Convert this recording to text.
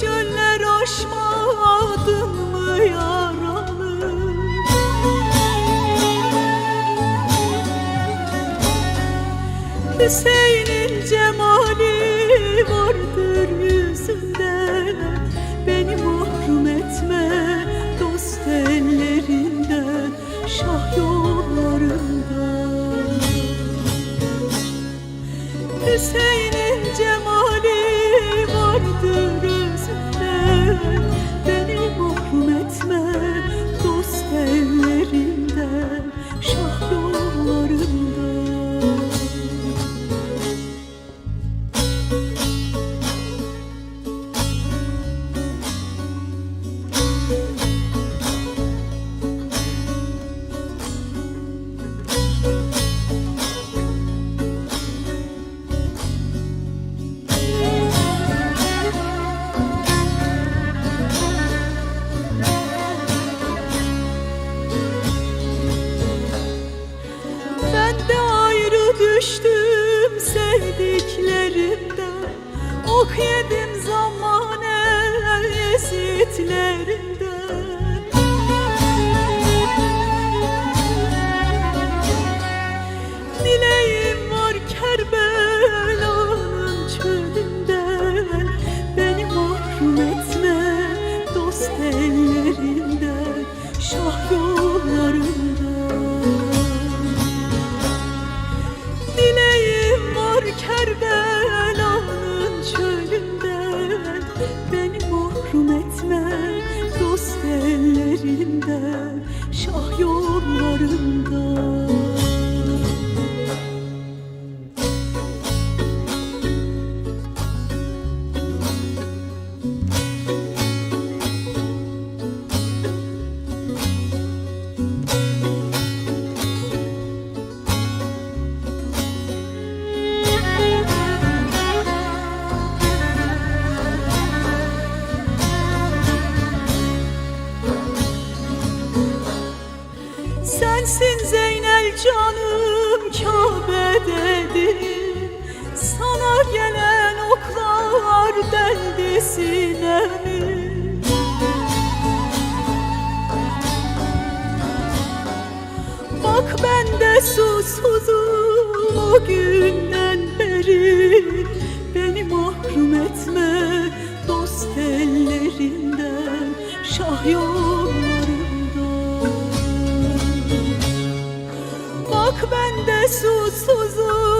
Çöller aşmadın mı yaralı? Hüseyin'in cemali vardır yüzünde Beni mahrum etme dost ellerinden Şah yollarından. Hüseyin'in cemali ellerinden Sensin Zeynel canım Kabe'dedir Sana gelen oklar deldi sinemi Bak ben de susuzum o günden beri. Beni mahrum etme dost ellerinden. Şah yollarından bak susuzum.